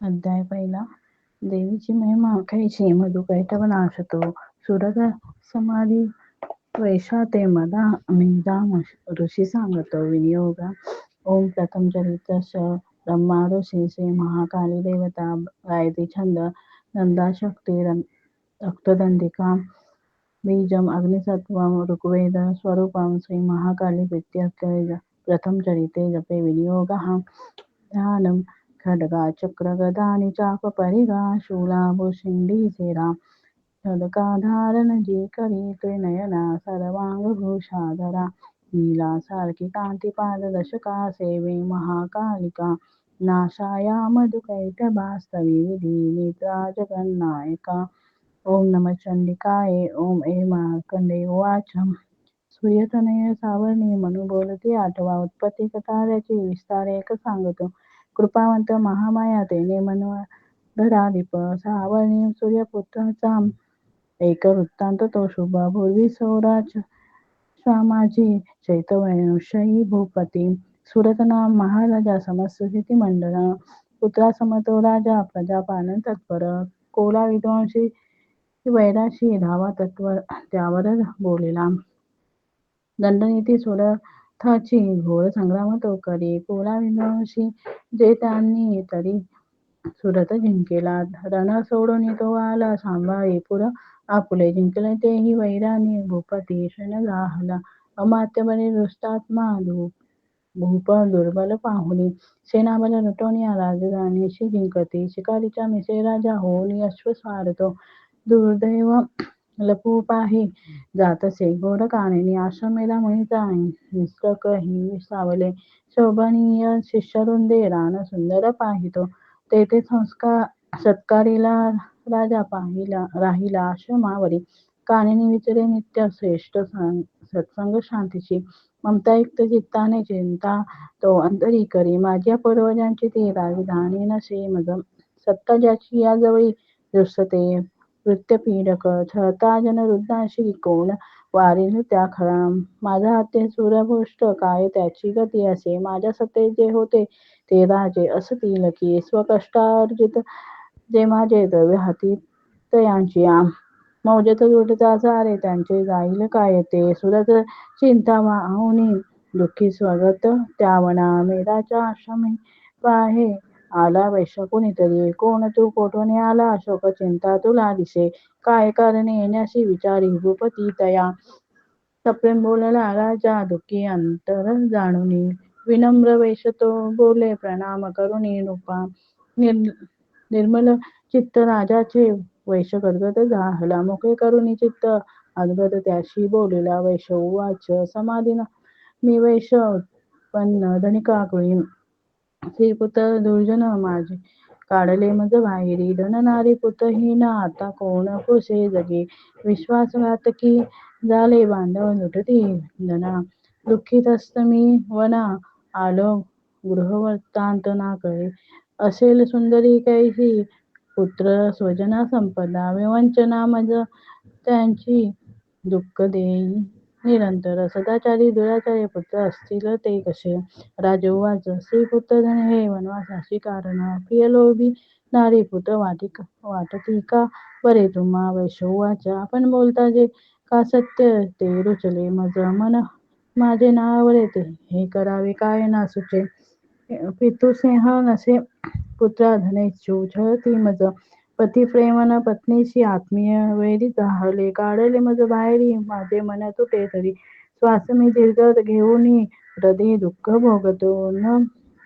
अध्याय पहिला. देवीची महिमा कैची मधुकैटभ नाशतो. सुरत समाधी वैशा ते मदा मेधा ऋषी सांगतो विनियोग. ओम प्रथम चरित ब्रह्मा ऋषी श्री महाकाली देवता गायत्री छंद नंदा शक्ती रक्तदंडिका बीजम अग्निसत्वम ऋग्वेद स्वरूपम श्री महाकाली प्रीत्यर्थ प्रथम चरिते जपे विनियोगः. ध्यानम खड्गा चक्र गदानी चाप परिगा शूला भूषिंडी खडका धारण जी करी त्रिनयना सर्वांगभूषाधरा नीला सारखी कांती पारदर्शका सेवे महाकालिका। नाशाया मधुकैटभास्तवी विधी नेत्रा जगन्नायका। ओम नम चंडिकाये ओम ए मार्कंडे उवाच सूर्यतनय सावर्णी म्हणून बोलती आठवा उत्पत्ती कथा त्याची विस्तार एक सांगतो। कृपावंत महामाया तेने मनोधराधिप सावर्णी सूर्यपुत्राचा एक वृत्तांत तो शुभ पूर्वी सौराज स्वामाजी चैतवंशयी भूपती. सुरतनाम महाराजा समस्त स्थिती मंडळ पुत्रा समतो राजा प्रजापालन तत्पर. कोला विद्वांशी वैराशी धावा तत्व त्यावर बोलिला. दंडनीती थाची घोर संग्राम तो करी. कोला विद्वांशी जे त्यांनी तरी सुरत जिंकेला. रण सोडून तो आला सांभाळी. पुर आपुले जिंकले तेही वैराने. भूपती क्षण जाहला अमात्य दुष्टात्मा धूप भूप दुर्बल पाहुली सेनाबल लुटवणी राजधानीशी जिंकती. शिकारीच्या मिसे राजा होऊन अश्व स्वारतो दुर्दैव लपूप आहे. जात जातसे गोर कानिनी आश्रमेला मुनीचा निस्तक ही सावले शोभनीय शिष्यरुंदे रान सुंदर पाहितो. तेथे संस्कार सत्कारीला राजा पाहिला राहिला आश्रमावरी. कानिनी विचरे नित्य श्रेष्ठ सत्संग शांतीची. ममतायुक्त चित्ताने चिंता तो अंतरी करी. माझ्या पूर्वजांची ती राजधानी नसे मग सत्ता ज्याची याजवळी दुसते वृत्तपीडक छळता जनवृद्धांशी कोण वारील त्या खरा माझा हाते सूर्यभोष्ट काय त्याची गती असे? माझ्या सते जे होते ते राजे. असतील की स्वकष्टार्जित जे माझे द्रव्य हाती तयांची मौजत लुटता सारे त्यांचे जाईल काय ते? सुरत चिंता वाहुनी दुःखी स्वगत त्यावना मेराच्या आश्रमी पाहे. आला वैश्य कुणीतरी? कोण तू कोठून आला? शोक चिंता तुला दिसे. काय करणे येण्याशी विचारी भूपती तया? सप्रेम बोलला राजा दुःखी अंतर जाणूनी. विनम्र वैश्य तो बोले प्रणाम करुणी नृपा. निर्मल चित्त राजाचे वैश गदगद झाला. मोके करुणी चित्त अद्गद त्याशी बोलिला. वैश उवाच समाधीन मी वैश उत्पन्न धनिका कुळी श्रीपुत्र दुर्जन माझे. काढले मज बाहेरी. धन नारी पुतहीन आता कोण कोसे जगे? विश्वासघात विश्वासघातकी झाले बांधव लुटती धना दुःखीतस्त मी. वना आलो. गृहवृत्तांत ना कळे. असेल सुंदरी कैसी? पुत्र स्वजना संपदा. विवंचना मज त्यांची दुःख देई. निरंतर सदाचारी दुराचारी पुत्र असतील ते कसे? राजोवाच श्रीपुत्र धन हे वनवासाची कारण. प्रियलोभी नारी पुत्र वाटिक वाटती का बरे तुम्हा वैशोवाच आपण बोलता जे का सत्य ते रुचले मज मन. माझे नावरे ते हे करावे काय ना सुचे पितुसिंह नसे पुत्रा धनेच्छु छळती मज. पतिप्रेमानं पत्नीशी आत्मीय वेळी जाहले काढले मज बाहेरी माझे मन तुटे तरी. श्वास मी दीर्घ घेऊन हृदय दुःख भोगतो. न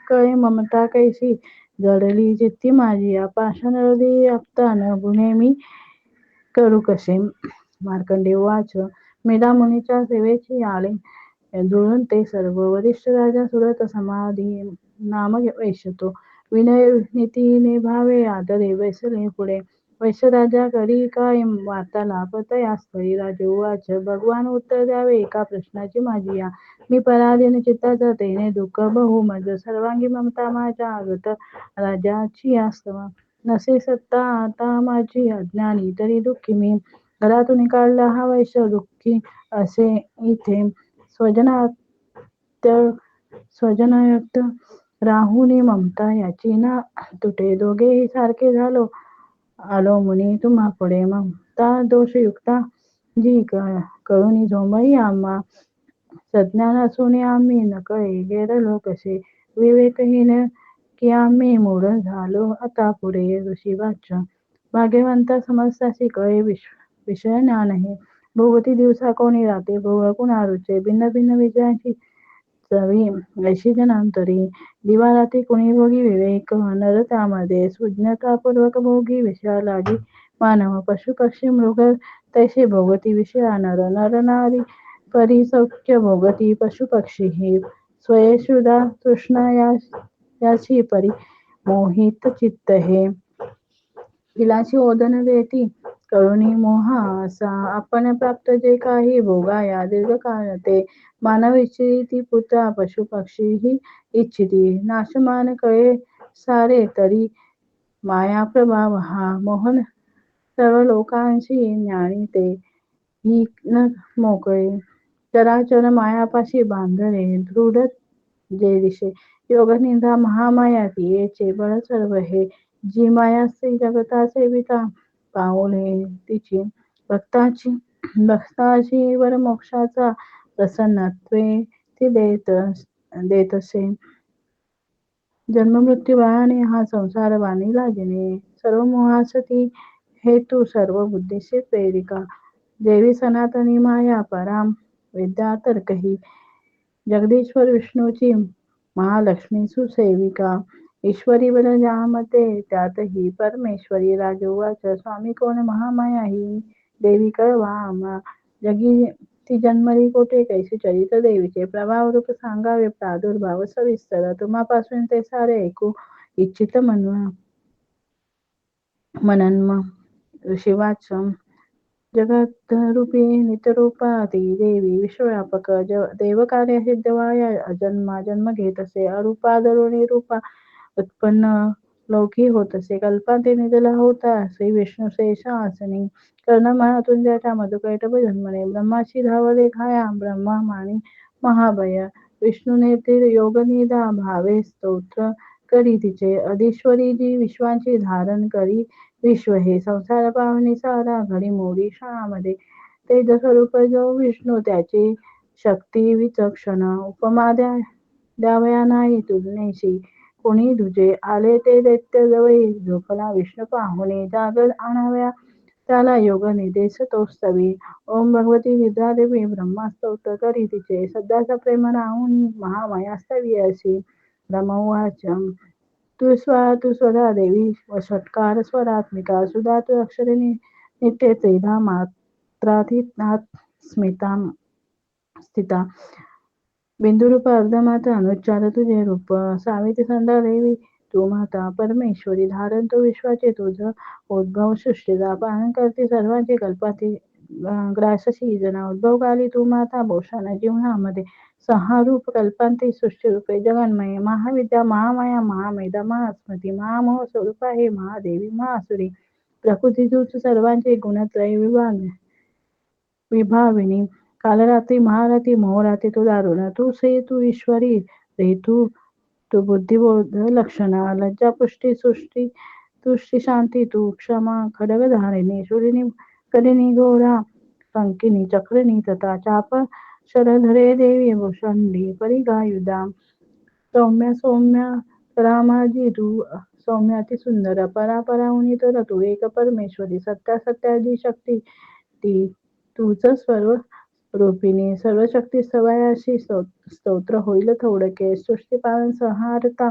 कळे ममता कैशी जडली चित्ती माझी. पाषाण हृदय आपता न गुन्हे मी करू कसे? मार्कंडे वाच. मेधा मुनीच्या सेवेची आले. जुळून ते सर्व वरिष्ठ राजा सुरत समाधी नाम वैशतो विनय नीतीने भावे आदरे बैसले पुढे वैश्यराजा करी काय वार्तालाप तयास्थळी राजोवाच भगवान उत्तर द्यावे एका प्रश्नाची माझी या. मी पराधीन चित्ताचा तेने दुःख बहु मज सर्वांगी ममता माझ्या आगत राजाची आस्तव नसे सत्ता आता माझी अज्ञानी तरी दुःखी मी. घरातून काढला हा वैश्य दुःखी असे इथे. स्वजनात स्वजनयुक्त राहुनी ममता याची ना तुटे दोघेही सारखे झालो. आलो मुनी तुम्हा पुढे ममता दोषयुक्ता. जी कळूनी झोंबई आम्हा सज्ञान असून आम्ही नकळे गेरलो कसे? विवेकहीन की आम्ही मूढ झालो. आता पुढे ऋषी वाच भाग्यवंता समजतासी कळे विषय ज्ञान हे भोवती दिवसा कोणी राहते भोग कुणा रुचे भिन्न भिन्न विजयांची चवी ऐशी जनांतरी दिवा रात्री कुणी भोगी विवेक नर त्यामध्ये सुज्ञतापूर्वक भोगी विषा लागी मानव पशु पक्षी मृग तैसे भोगती विषया नर नर नारी परिसौख्य भोगती पशु पक्षी ही स्वयशुदा तृष्णा याची परी मोहित चित्त हे. तिलाची ओदन देती करुणी मोहा असा. आपण प्राप्त जे काही भोगाया दीर्घकाळ ते मानव इच्छिती पुत्रा पशु पक्षी ही इच्छिती. नाशमान कळे सारे तरी माया प्रभाव हा. मोहन सर्व लोकांशी ज्ञानी ते. ही न मोकळे. चराचर मायापाशी बांधले. दृढ जे दिशे. योगनिंदा महामाया तियेचे बळ सर्व हे. जी माया जगताचे विता पाऊले तिची. भक्ताची भक्ताची वर मोक्षाचा प्रसन्नत्वे ती देत देतसे जन्ममृत्यू बाळाने हा संसार वाणी जिने सर्व मोहासती हेतू सर्व बुद्धीशी प्रेरिका. देवी सनातनी माया पराम विद्या तर्कही. जगदीश्वर विष्णूची महालक्ष्मी सुसेविका. ईश्वरी बल ज्यामध्ये त्यातही परमेश्वरी राजोवाच स्वामी कोण महामाया ही देवी कळवा जगी ती जन्मली कोठे? कैसे चरित देवीचे प्रभाव रूप सांगावे प्रादुर्भाव सविस्तर तुम्हापासून ते सारे ऐकू इच्छित म्हणून मनन्म शिवाच जगत रूपी नितरूपा ती देवी विश्वव्यापक देवकार्य सिद्धवाया जन्मा जन्म घेत असे अरूपा दरुणी रूपा उत्पन्न लौकी होत असे. कल्पांते निधला होता असे. विष्णू शेषा आसनी कर्ण मनातून ज्याच्या मधुकैटभ जन्मने ब्रह्माची धावले खाया. ब्रह्मा माणी महाभया. विष्णूने ते योगनिदा भावे स्तोत्र करी तिचे. अधीश्वरी जी विश्वांची धारण करी. विश्व हे संसार पावनी सारा. घडी मोडी क्षणामध्ये तेज स्वरूप जो विष्णू त्याची शक्ती विचक्षण उपमा द्या द्यावया नाही तुलनेशी. कोणी दुजे आले ते दैत्य जवळी झोपला विष्णू पाहुणे जागर आणाव्या. त्याला योग निदेश तोस्तवी. ओम भगवती निद्रादेवी ब्रह्मास्तोत्र करी तिचे. सध्याचा प्रेम राहून महामायास्तवी अशी. ब्रह्मवाच तू स्वा तू स्वदा देवी. व षटकार स्वरात्मिका. सुधा तू अक्षरे नित्य त्रिधा मात्रातीत स्मिता स्थिता. बिंदुरूप अर्धमाता अनुच्चार तुझे रूप सावित्री संधा देवी तू माता परमेश्वरी धारण तो विश्वाचे तुझं उद्भव सृष्टीचा पालन करते सर्वांचे कल्पाती ग्रासशी जना उद्भव काली तू माता भूषण जीवनामध्ये सहारूप कल्पांती सृष्टी जगन्मय महाविद्या महामाया महामेधा महास्मृती महामोह स्वरूपा हे महादेवी महासुरी प्रकृती तूच सर्वांचे गुणत्रय विभाग विभाविनी कालरात्री महारात्री मोहरात्री तू दारुण. तू से तू ईश्वरी रेतू तू बुद्धिबोध लक्षण लज्जा पुष्टी सृष्टी तुष्टी शांती तू क्षमा खडगधारिणी शूलिनी कलिनी गोरा पंकिनी चक्रिणी तथा चाप शरधरे देवी भूषंडी परिगायुदा सौम्य सौम्य रामाजी तू सौम्य अति सुंदर परा परापराहुनी तर तू एक परमेश्वरी सत्या सत्याजी शक्ती ती तूच सर्व रूपिणी सर्व शक्ती सवयाशी स्तोत्र होईल थोडके सृष्टी पालन संहारता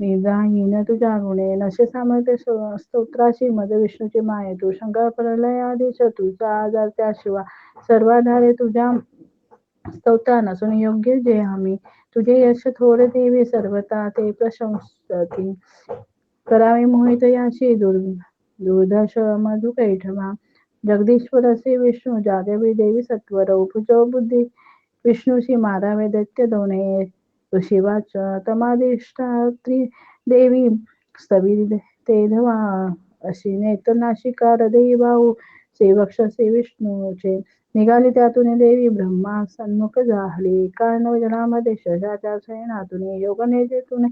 निदाहीन तुझ्या गुणे नशे सामर्थ्य स्तोत्राशी मद विष्णूची माये तू शंकर प्रलयाधीश तुझा आजार त्याशिवाय सर्वाधारे तुझ्या स्तोत्रा नसून योग्य जे आम्ही तुझे यश थोर देवी सर्वता ते प्रशंसती. करावे मोहित याशी दुर् दुर्दश मधु कैठवा जगदीश्वर असे विष्णू जागवी देवी सत्वर उपजो बुद्धी विष्णूशी मारावे दैत्य दोने ऋषिवाच तमादिष्टात्री देवी स्तवी तेधवा अशी नेत्रनाशिका हृदयी भाऊ सेवक्ष से विष्णूचे निघाली त्यातून देवी ब्रह्मा सन्मुख झाली एकानव जनामध्ये शशाच्या शयनातून योगनिद्रेतून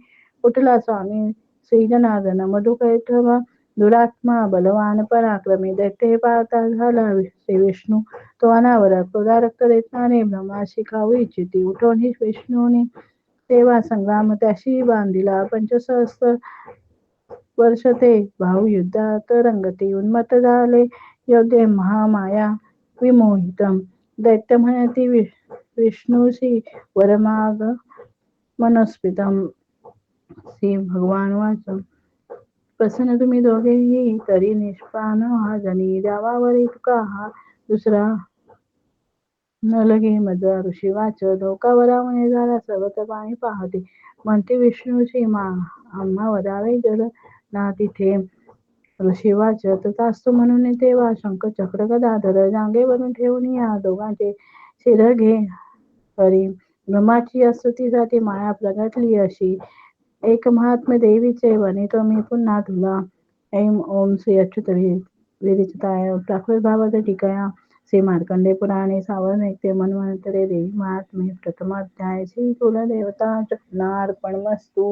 उठला स्वामी श्रीजनार्दन मधुकैटभ दुरात्मा बलवान पराक्रमी दैत्य पाहता झाला श्री विष्णू तो अनावर क्रोधा रक्त देताने ब्रह्माशी खाऊ इच्छिती उठून विष्णूने तेव्हा संग्राम त्याशी बांधिला पंचसहस्र वर्ष ते भाऊ युद्धात रंगती उन्मत्त झाले योद्धे महामाया विमोहित दैत्य म्हणती विष्णूशी वरमाग मनस्पितम श्री भगवान वाच प्रसन्न तुम्ही दोघेही तरी निष्पान हा जनी द्यावावर इतका हा दुसरा न लगे मज ऋषी वाच. धोका वरावणे झाला सर्वत पाणी पाहते. म्हणते विष्णूची मा आम्हा वरावे जर ना तिथे ऋषी वाच तथास्तु म्हणून तेव्हा शंख चक्र गदाधर जांगेवरून ठेवून या दोघांचे शिर घे हरी. ब्रह्माची स्तुतीसाठी माया प्रगटली अशी. एक महात्मे देवीचे वनितो मी पुन्हा तुला. ऐम ओम श्री अच्युत विरिचिताय प्राकृत भावाचे टिकया श्री मार्कंडे पुराणे सावरण ऐकते मनवंतरे देवी महात्मे प्रथमाध्याय श्री कुलदेवता चक्नार्पणमस्तू